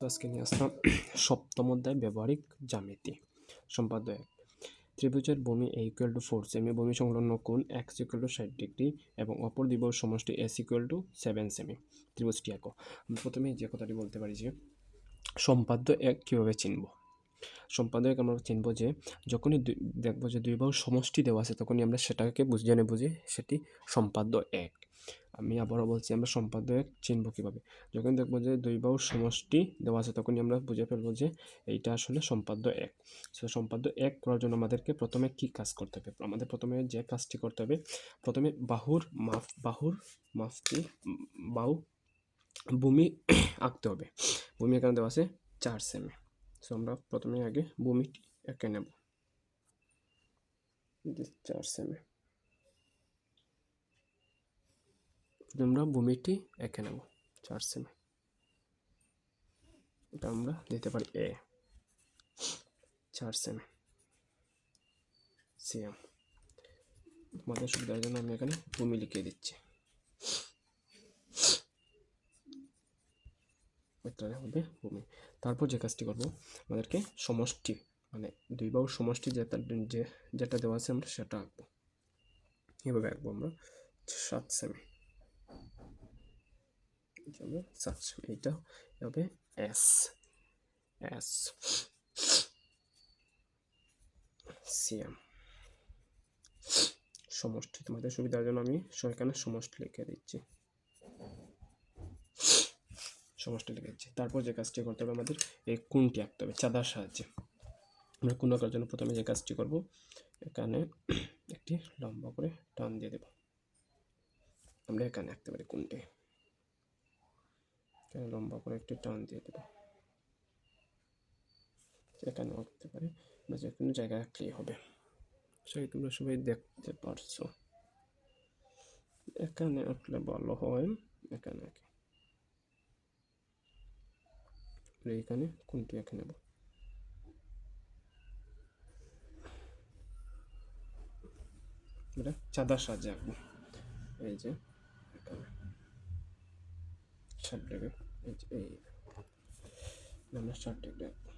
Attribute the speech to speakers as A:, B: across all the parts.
A: আজকে নিয়ে আসলাম সপ্তম অধ্যায় ব্যবহারিক জ্যামিতি। সম্পাদ্য এক ত্রিভুজের ভূমি A equal to four semi ভূমি সংলগ্ন কোণ এক্স ইকুয়াল টু ষাট ডিগ্রি এবং অপর দিবস সমষ্টি S equal to seven semi ত্রিভুজটি এক আমি প্রথমে যে কথাটি বলতে পারি যে, সম্পাদ্য এক কীভাবে চিনব? সম্পাদ্য এক আমরা চিনব যে যখনই দেখব যে দুই বাহু সমষ্টি দেওয়া আছে, তখনই আমরা সেটাকে বুঝ, জেনে বুঝি সেটি সম্পাদ্য এক। আমি আবারও বলছি, আমরা সম্পাদ্য এক চিনব কীভাবে? যখন দেখব যে দুই বাহুর সমষ্টি দেওয়া আছে, তখনই আমরা বুঝে ফেলব যে এইটা আসলে সম্পাদ্য এক। সো, সম্পাদ্য এক করার জন্য আমাদেরকে প্রথমে কি কাজ করতে হবে? আমাদের প্রথমে যে কাজটি করতে হবে, প্রথমে বাহুর মাপ, বাহুর মাফটি বাহু, ভূমি আঁকতে হবে। ভূমি এখানে দেওয়া আছে চার সেমি। সো আমরা প্রথমে আগে ভূমিটি এঁকে নেব। চার সেমি। আমরা ভূমিটি এঁকে নেব, চার সেমি। এটা আমরা দিতে পারি এ। চার সেমি। সিএম তোমাদের সুবিধার জন্য আমি এখানে ভূমি লিখে দিচ্ছি। এটা হবে ভূমি তারপর যে কাজটি করব, আমাদেরকে সমষ্টি মানে দুই বাহুর সমষ্টি যেটা, যে, যেটা দেওয়া আছে আমরা সেটা আঁকবো। এভাবে আঁকবো আমরা, সাত সেমি সাত সেমি এইটা হবে এস এস সিএম সমষ্টি, তোমাদের সুবিধার জন্য আমি এখানে সমষ্টি লিখে দিচ্ছি। সমষ্টি লিখে তারপর যে কাজটি করতে হবে আমাদের, এই কোনটি আঁকতে হবে? চাঁদার সাহায্যে। আমরা কোন আঁকার জন্য প্রথমে যে কাজটি করব, এখানে একটি লম্বা করে টান দিয়ে দেব। আমরা এখানে আঁকতে পারি কোনটি? এখানে লম্বা করে একটি টান দিয়ে দেব। এখানে আঁকতে পারি। আমরা যে কোনো জায়গায় আঁকলেই হবে। সেই তোমরা সবাই দেখতে পারছ। এখানে আঁকলে ভালো হয়। এখানে আঁকি। এখানে কোনটি এঁকে নেব? চাঁদার সাহায্যে আঁকবো এই যে ষাট ডিগ্রি। এই যে, এই আমরা ষাট ডিগ্রি। আঁকবো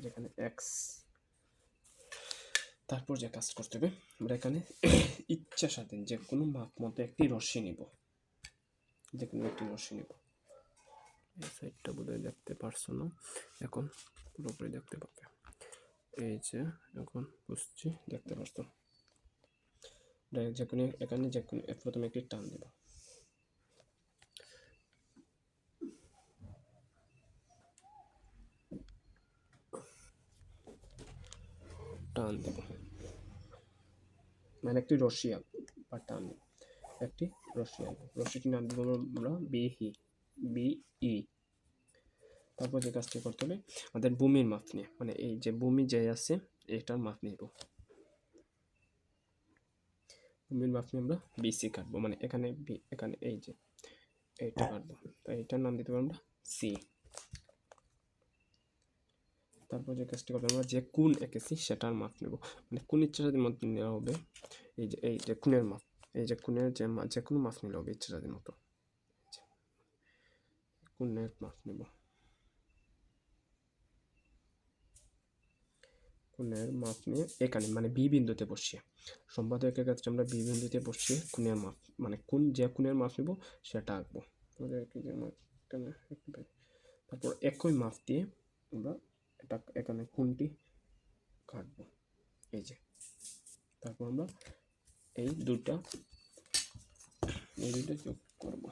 A: যেখানে এক্স তারপর যে কাজ করতে হবে, আমরা এখানে ইচ্ছা স্বাধীন যে কোনো মাপ মতো একটি রশ্মি নিব। যে কোনো একটি রশ্মি নিব। এই সাইডটা বোধহয় দেখতে পারছ না? এখন পুরোপুরি দেখতে পাবে এই যে, এখন বুঝছি দেখতে পারছ? ডাইরেক্ট যে কোনো এখানে যে কোনো প্রথমে একটি টান দেব। টান দেব। মানে একটি রশি আঁকবো বা টান একটি রশি আঁকবো রশিটির নাম দেবো আমরা বিহি বিই। তারপর যে কাজটি করতে হবে আমাদের ভূমির মাপ নিয়ে মানে এই যে ভূমি যে আছে এটার মাপ নিব। ভূমির মাপ নিয়ে আমরা বিসি কাটবো মানে এখানে বি এখানে এই যে এইটা কাটবো। তো এইটার নাম দিতে পারব আমরা সি। তারপর যে কাজটি করব আমরা যে কোন এঁকেছি সেটার মাপ নেব। মানে কোন ইচ্ছাসাধীন মতো নেওয়া হবে, এই যে এই যে কোণের মাপ, এই যে কোণের যে যে কোনো মাপ নিলে হবে ইচ্ছাসাধীন মতো। কোণের মাপ নেব। কোণের মাপ নিয়ে এখানে মানে বি বিন্দুতে বসিয়ে সম্পাদকের ক্ষেত্রে আমরা বি বিন্দুতে বসিয়ে কোণের মাপ মানে কোন যে কোণের মাপ নেব সেটা আঁকবো। আমাদের তারপর একই মাপ দিয়ে আমরা এখানে কোনটি কাটবো। এই যে তারপর আমরা এই দুটা এই দুটো যোগ করব।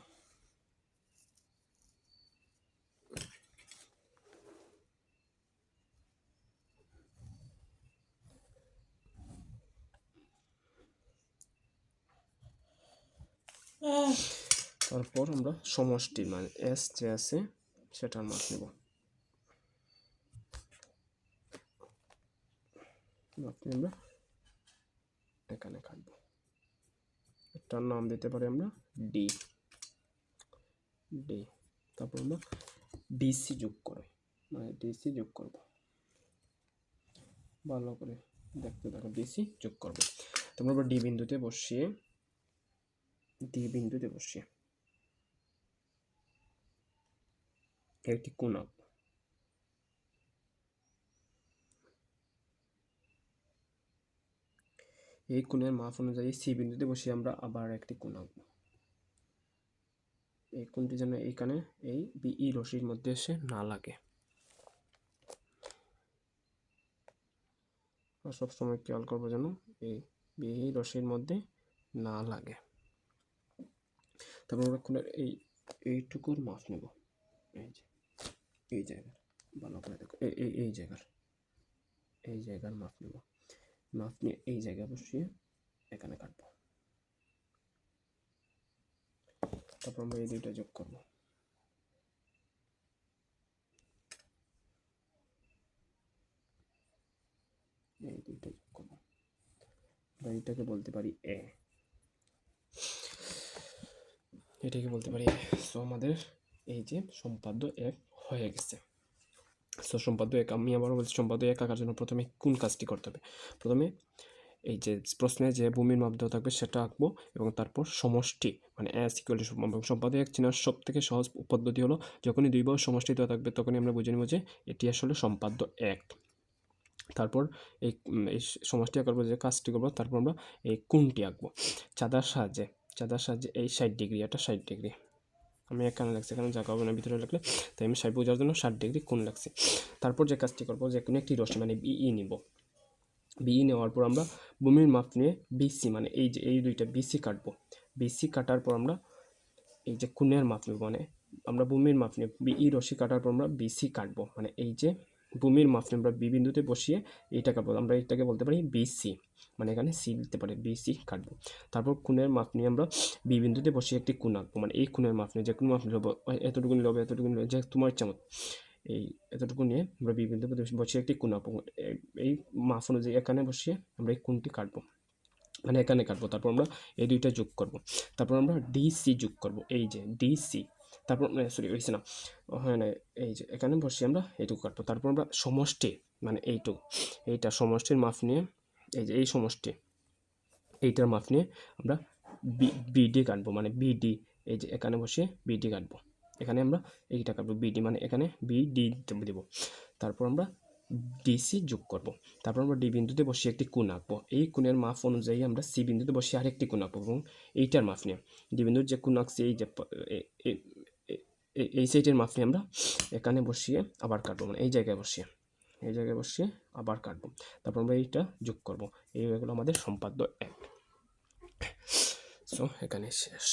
A: তারপর আমরা সমষ্টি মানে এস যে আছে সেটার মাপ নেব। মাপটি আমরা এখানে কাটবো এটার নাম দিতে পারি আমরা ডি। ডি। তারপর আমরা ডিসি যোগ করে মানে ডিসি যোগ করব। ভালো করে দেখতে থাকো, ডিসি যোগ করবে। তোমরা ডি বিন্দুতে বসিয়ে, ডি বিন্দুতে বসিয়ে, একটি কোণ আঁকবো এই কোণের মাপ অনুযায়ী সি বিন্দুতে বসিয়ে আমরা আবার একটি কোণ আঁকবো। এই কোণটি যেন এইখানে, এই বিই রশির মধ্যে এসে না লাগে। সব সময় খেয়াল করব যেন এই বিই রশির মধ্যে না লাগে। তারপর আমরা কোণের এই, এইটুকুর মাপ নেব। এই যে, এই জায়গার, ভালো করে দেখো। এই এই জায়গার এই জায়গার মাপ নেব। মাপ নিয়ে এই জায়গায় বসিয়ে এখানে কাটবো। তারপর আমরা এই দুইটা যোগ করব। এই দুইটা যোগ করব। আমরা এইটাকে বলতে পারি এ এটাকে বলতে পারি সো আমাদের এই যে সম্পাদ্য এক হয়ে গেছে। সো সম্পাদ্য এক আমি আবারও বলছি সম্পাদ্য এক আঁকার জন্য? প্রথমে কোন কাজটি করতে হবে? প্রথমে এই যে প্রশ্নে যে ভূমির মাপ দেওয়া থাকবে সেটা আঁকবো এবং তারপর সমষ্টি মানে এস ইকুয়াল টু এবং সম্পাদক এক চেনার সব থেকে সহজ পদ্ধতি হলো, যখনই দুই বার সমষ্টি দেওয়া থাকবে তখনই আমরা বুঝে নেব যে এটি আসলে সম্পাদ্য এক। তারপর এই এই সমষ্টি আঁকার পর যে কাজটি করব, তারপর আমরা এই কোনটি আঁকবো? চাঁদার সাহায্যে চাঁদার সাহায্যে এই ষাট ডিগ্রি, এটা ষাট ডিগ্রি। আমি এখানে লাগছে, এখানে জাগা হবে না, ভিতরে লাগলে তাই আমি ষাট বোঝার জন্য ষাট ডিগ্রি কোন লাগছে। তারপর যে কাজটি করব, যে কোনো একটি রশ্মি মানে বিই নিব। বিই নেওয়ার পর আমরা বমির মাপ নিয়ে বিসি মানে এই যে, এই দুইটা বিসি কাটবো। বিসি কাটার পর আমরা এই যে কোণের মাপ নেব মানে আমরা ভূমির মাপ নিয়ে বিই রশ্মি কাটার পর আমরা বিসি কাটবো মানে এই যে ভূমির নিয়ে আমরা বি বিন্দুতে বসিয়ে এইটা কাটবো আমরা এটাকে বলতে পারি বিসি মানে এখানে সি দিতে পারি বিসি কাটবো। তারপর কোণের মাপ নিয়ে আমরা বি বিন্দুতে বসিয়ে একটি কোণ আঁকবো মানে এই কোণের মাপ নিয়ে যে কোনো মাপ নিলে হবে, এতটুকু নিলে হবে এতটুকু নিলে যে তোমার মতো। এই এতটুকু নিয়ে আমরা বি বিন্দুতে বসিয়ে একটি কোণ আঁকবো এই- এই মাপ অনুযায়ী এখানে বসিয়ে আমরা এই কোণটি কাটবো মানে এখানে কাটবো। তারপর আমরা এই দুইটা যোগ করব। তারপর আমরা ডিসি যোগ করব এই যে ডিসি তারপর সরি হয়েছে না হ্যাঁ না, এই যে এখানে বসি আমরা, এইটুকু কাটবো। তারপর আমরা সমষ্টি মানে এইটুকু, এইটা সমষ্টির মাপ নিয়ে, এই যে এই সমষ্টি, এইটার মাপ নিয়ে আমরা বি বিডি কাটবো মানে বিডি এই যে এখানে বসিয়ে বিডি কাটবো। এখানে আমরা এইটা কাটবো বিডি মানে এখানে বিডি দেবো। তারপর আমরা ডিসি যোগ করব। তারপর আমরা ডি বিন্দুতে বসিয়ে একটি কোণ আঁকবো। এই কোণের মাপ অনুযায়ী আমরা সি বিন্দুতে বসিয়ে আরেকটি কোণ আঁকবো, এবং এইটার মাপ নিয়ে। ডি বিন্দুর যে কোণ আঁকছি, এই যে এই সাইডের মাপ নিয়ে আমরা এখানে বসিয়ে আবার কাটবো মানে এই জায়গায় বসিয়ে, এই জায়গায় বসিয়ে আবার কাটবো। তারপর আমরা এইটা যোগ করব, এই হয়ে গেলো আমাদের সম্পাদ্য এক। সো, এখানে শেষ।